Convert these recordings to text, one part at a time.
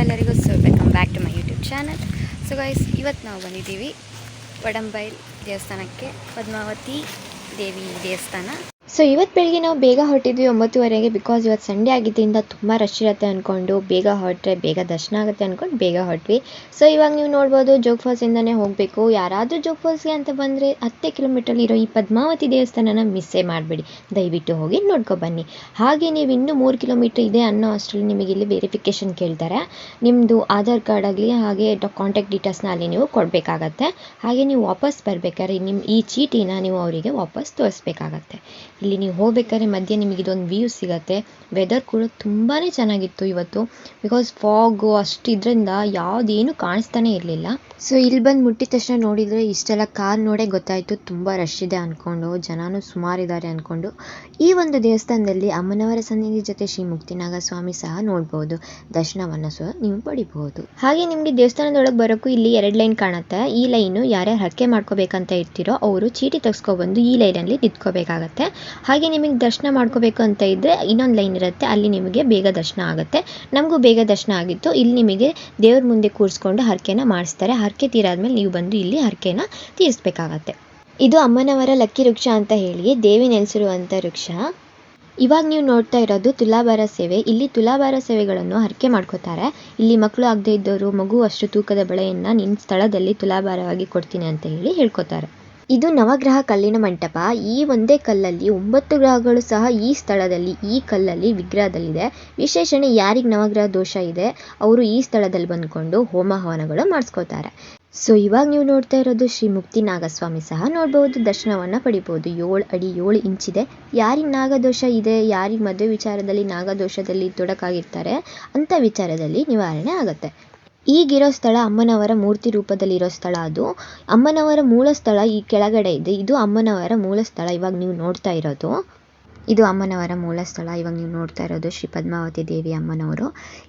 ಎಲ್ಲರಿಗೂ so welcome back to my YouTube channel so guys ಇವತ್ತು ನಾವು ಬಂದಿದ್ದೀವಿ ವಡಂಬೈಲ್ ದೇವಸ್ಥಾನಕ್ಕೆ. ಪದ್ಮಾವತಿ ದೇವಿ ದೇವಸ್ಥಾನ. ಸೊ ಇವತ್ತು ಬೆಳಿಗ್ಗೆ ನಾವು ಬೇಗ ಹೊರಟಿದ್ವಿ ಒಂಬತ್ತುವರೆಗೆ ಬಿಕಾಸ್ ಇವತ್ತು ಸಂಡೇ ಆಗಿದ್ದರಿಂದ ತುಂಬ ರಶ್ ಇರುತ್ತೆ ಅಂದ್ಕೊಂಡು ಬೇಗ ಹೊರಟ್ರೆ ಬೇಗ ದರ್ಶನ ಆಗುತ್ತೆ ಅಂದ್ಕೊಂಡು ಬೇಗ ಹೊರಟ್ವಿ. ಸೊ ಇವಾಗ ನೀವು ನೋಡ್ಬೋದು ಜೋಗ್ ಫಾಲ್ಸಿಂದನೇ ಹೋಗಬೇಕು. ಯಾರಾದರೂ ಜೋಗ್ ಫಾಲ್ಸ್ಗೆ ಅಂತ ಬಂದರೆ ಹತ್ತೇ ಕಿಲೋಮೀಟ್ರಲ್ಲಿ ಇರೋ ಈ ಪದ್ಮಾವತಿ ದೇವಸ್ಥಾನನ ಮಿಸ್ಸೇ ಮಾಡಬೇಡಿ. ದಯವಿಟ್ಟು ಹೋಗಿ ನೋಡ್ಕೊ ಬನ್ನಿ. ಹಾಗೆ ನೀವು ಇನ್ನೂ ಮೂರು ಕಿಲೋಮೀಟ್ರ್ ಇದೆ ಅನ್ನೋ ಅಷ್ಟರಲ್ಲಿ ನಿಮಗೆ ಇಲ್ಲಿ ವೆರಿಫಿಕೇಷನ್ ಕೇಳ್ತಾರೆ. ನಿಮ್ಮದು ಆಧಾರ್ ಕಾರ್ಡ್ ಆಗಲಿ, ಹಾಗೆ ಕಾಂಟ್ಯಾಕ್ಟ್ ಡೀಟೇಲ್ಸ್ನ ಅಲ್ಲಿ ನೀವು ಕೊಡಬೇಕಾಗತ್ತೆ. ಹಾಗೆ ನೀವು ವಾಪಸ್ ಬರಬೇಕಾದ್ರೆ ನಿಮ್ಮ ಈ ಚೀಟಿನ ನೀವು ಅವರಿಗೆ ವಾಪಸ್ ತೋರಿಸ್ಬೇಕಾಗತ್ತೆ. ಇಲ್ಲಿ ನೀವು ಹೋಗ್ಬೇಕಾದ್ರೆ ಮಧ್ಯೆ ನಿಮಗೆ ಇದೊಂದು ವ್ಯೂ ಸಿಗತ್ತೆ. ವೆದರ್ ಕೂಡ ತುಂಬಾ ಚೆನ್ನಾಗಿತ್ತು ಇವತ್ತು. ಬಿಕಾಸ್ ಫಾಗು ಅಷ್ಟಿದ್ರಿಂದ ಯಾವುದೇನು ಕಾಣಿಸ್ತಾನೆ ಇರಲಿಲ್ಲ. ಸೊ ಇಲ್ಲಿ ಬಂದು ಮುಟ್ಟಿದ ತಕ್ಷಣ ನೋಡಿದರೆ ಇಷ್ಟೆಲ್ಲ ಕಾರ್ ನೋಡೇ ಗೊತ್ತಾಯಿತು. ತುಂಬ ರಶ್ ಇದೆ ಅಂದ್ಕೊಂಡು ಜನನೂ ಸುಮಾರಿದ್ದಾರೆ ಅಂದ್ಕೊಂಡು ಈ ಒಂದು ದೇವಸ್ಥಾನದಲ್ಲಿ ಅಮ್ಮನವರ ಸನ್ನಿಧಿ ಜೊತೆ ಶ್ರೀ ಮುಕ್ತಿನಾಗ ಸ್ವಾಮಿ ಸಹ ನೋಡ್ಬೋದು. ದರ್ಶನವನ್ನು ಸಹ ನೀವು ಪಡಿಬಹುದು. ಹಾಗೆ ನಿಮಗೆ ದೇವಸ್ಥಾನದೊಳಗೆ ಬರೋಕ್ಕೂ ಇಲ್ಲಿ ಎರಡು ಲೈನ್ ಕಾಣುತ್ತೆ. ಈ ಲೈನು ಯಾರ್ಯಾರು ಹಕ್ಕೆ ಮಾಡ್ಕೋಬೇಕಂತ ಇರ್ತೀರೋ ಅವರು ಚೀಟಿ ತೆಗೆಸ್ಕೊಬಂದು ಈ ಲೈನಲ್ಲಿ ನಿಂತ್ಕೋಬೇಕಾಗತ್ತೆ. ಹಾಗೆ ನಿಮಗೆ ದರ್ಶನ ಮಾಡ್ಕೋಬೇಕು ಅಂತ ಇದ್ದರೆ ಇನ್ನೊಂದು ಲೈನ್ ಇರುತ್ತೆ, ಅಲ್ಲಿ ನಿಮಗೆ ಬೇಗ ದರ್ಶನ ಆಗುತ್ತೆ. ನಮಗೂ ಬೇಗ ದರ್ಶನ ಆಗಿತ್ತು. ಇಲ್ಲಿ ನಿಮಗೆ ದೇವ್ರ ಮುಂದೆ ಕೂರಿಸ್ಕೊಂಡು ಹರಕೆನ ಮಾಡಿಸ್ತಾರೆ. ಹರಕೆ ತೀರಾದ್ಮೇಲೆ ನೀವು ಬಂದು ಇಲ್ಲಿ ಹರಕೆನ ತೀರಿಸ್ಬೇಕಾಗತ್ತೆ. ಇದು ಅಮ್ಮನವರ ಲಕ್ಕಿ ವೃಕ್ಷ ಅಂತ ಹೇಳಿ, ದೇವಿ ನೆಲೆಸಿರುವಂಥ ವೃಕ್ಷ. ಇವಾಗ ನೀವು ನೋಡ್ತಾ ಇರೋದು ತುಲಾಭಾರ ಸೇವೆ. ಇಲ್ಲಿ ತುಲಾಭಾರ ಸೇವೆಗಳನ್ನು ಹರಕೆ ಮಾಡ್ಕೋತಾರೆ. ಇಲ್ಲಿ ಮಕ್ಕಳು ಆಗದೆ ಇದ್ದವರು ಮಗು ಅಷ್ಟು ತೂಕದ ಬಳೆಯನ್ನು ನಿನ್ನ ಸ್ಥಳದಲ್ಲಿ ತುಲಾಭಾರವಾಗಿ ಕೊಡ್ತೀನಿ ಅಂತ ಹೇಳಿ ಹೇಳ್ಕೊತಾರೆ. ಇದು ನವಗ್ರಹ ಕಲ್ಲಿನ ಮಂಟಪ. ಈ ಒಂದೇ ಕಲ್ಲಲ್ಲಿ ಒಂಬತ್ತು ಗ್ರಹಗಳು ಸಹ ಈ ಸ್ಥಳದಲ್ಲಿ, ಈ ಕಲ್ಲಲ್ಲಿ ವಿಗ್ರಹದಲ್ಲಿದೆ. ವಿಶೇಷಣೆ ಯಾರಿಗೆ ನವಗ್ರಹ ದೋಷ ಇದೆ? ಅವರು ಈ ಸ್ಥಳದಲ್ಲಿ ಬಂದ್ಕೊಂಡು ಹೋಮ ಹವನಗಳು ಮಾಡಿಸ್ಕೋತಾರೆ ಸೊ ಇವಾಗ ನೀವು ನೋಡ್ತಾ ಇರೋದು ಶ್ರೀ ಮುಕ್ತಿ ನಾಗಸ್ವಾಮಿ ಸಹ ನೋಡಬಹುದು ದರ್ಶನವನ್ನು ಪಡಿಬೋದು. ಏಳು ಅಡಿ ಏಳು ಇಂಚಿದೆ ಯಾರಿಗೆ ನಾಗದೋಷ ಇದೆ? ಯಾರಿಗೆ ಮದುವೆ ವಿಚಾರದಲ್ಲಿ ನಾಗದೋಷದಲ್ಲಿ ತೊಡಕಾಗಿರ್ತಾರೆ ಅಂಥ ವಿಚಾರದಲ್ಲಿ ನಿವಾರಣೆ ಆಗುತ್ತೆ. ಈಗಿರೋ ಸ್ಥಳ ಅಮ್ಮನವರ ಮೂರ್ತಿ ರೂಪದಲ್ಲಿರೋ ಸ್ಥಳ ಅದು. ಅಮ್ಮನವರ ಮೂಲ ಸ್ಥಳ ಈ ಕೆಳಗಡೆ ಇದೆ. ಇದು ಅಮ್ಮನವರ ಮೂಲ ಸ್ಥಳ. ಇವಾಗ ನೀವು ನೋಡ್ತಾ ಇರೋದು. ಇದು ಅಮ್ಮನವರ ಮೂಲ ಸ್ಥಳ. ಇವಾಗ ನೀವು ನೋಡ್ತಾ ಇರೋದು ಶ್ರೀ ಪದ್ಮಾವತಿ ದೇವಿ ಅಮ್ಮನವರು.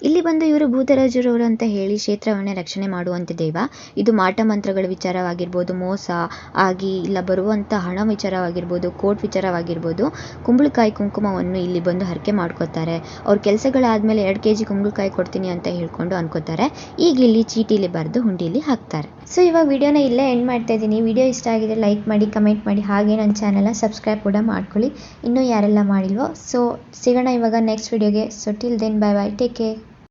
ಇಲ್ಲಿ ಬಂದು ಇವರು ಭೂತರಾಜರು ಅಂತ ಹೇಳಿ ಕ್ಷೇತ್ರವನ್ನೇ ರಕ್ಷಣೆ ಮಾಡುವಂಥ ದೇವ. ಇದು ಮಾಟ ಮಂತ್ರಗಳ ವಿಚಾರವಾಗಿರ್ಬೋದು, ಮೋಸ, ಆಗಿ ಇಲ್ಲ ಬರುವಂಥ ಹಣ ವಿಚಾರವಾಗಿರ್ಬೋದು ಕೋರ್ಟ್ ವಿಚಾರವಾಗಿರ್ಬೋದು, ಕುಂಬಳಕಾಯಿ ಕುಂಕುಮವನ್ನು ಇಲ್ಲಿ ಬಂದು ಹರಕೆ ಮಾಡ್ಕೋತಾರೆ. ಅವ್ರ ಕೆಲಸಗಳಾದಮೇಲೆ ಎರಡು ಕೆ ಜಿ ಕುಂಬಳಕಾಯಿ ಕೊಡ್ತೀನಿ ಅಂತ ಹೇಳ್ಕೊಂಡು ಅನ್ಕೋತಾರೆ. ಈಗ ಇಲ್ಲಿ ಚೀಟಿಲಿ ಬರೆದು ಹುಂಡಿಲಿ ಹಾಕ್ತಾರೆ. ಸೊ ಇವಾಗ ವಿಡಿಯೋನ ಇಲ್ಲೇ ಎಂಡ್ ಮಾಡ್ತಾ ಇದ್ದೀನಿ ವಿಡಿಯೋ ಇಷ್ಟ ಆಗಿದೆ ಲೈಕ್ ಮಾಡಿ ಕಮೆಂಟ್ ಮಾಡಿ. ಹಾಗೆ ನನ್ನ ಚಾನೆಲ್ನ ಸಬ್ಸ್ಕ್ರೈಬ್ ಕೂಡ ಮಾಡ್ಕೊಳ್ಳಿ. ಇನ್ನೂ ಯಾರೆಲ್ಲ ಮಾಡಿಲ್ವೋ. ಸೊ ಸಿಗೋಣ ಇವಾಗ ನೆಕ್ಸ್ಟ್ ವಿಡಿಯೋಗೆ so till then bye bye take care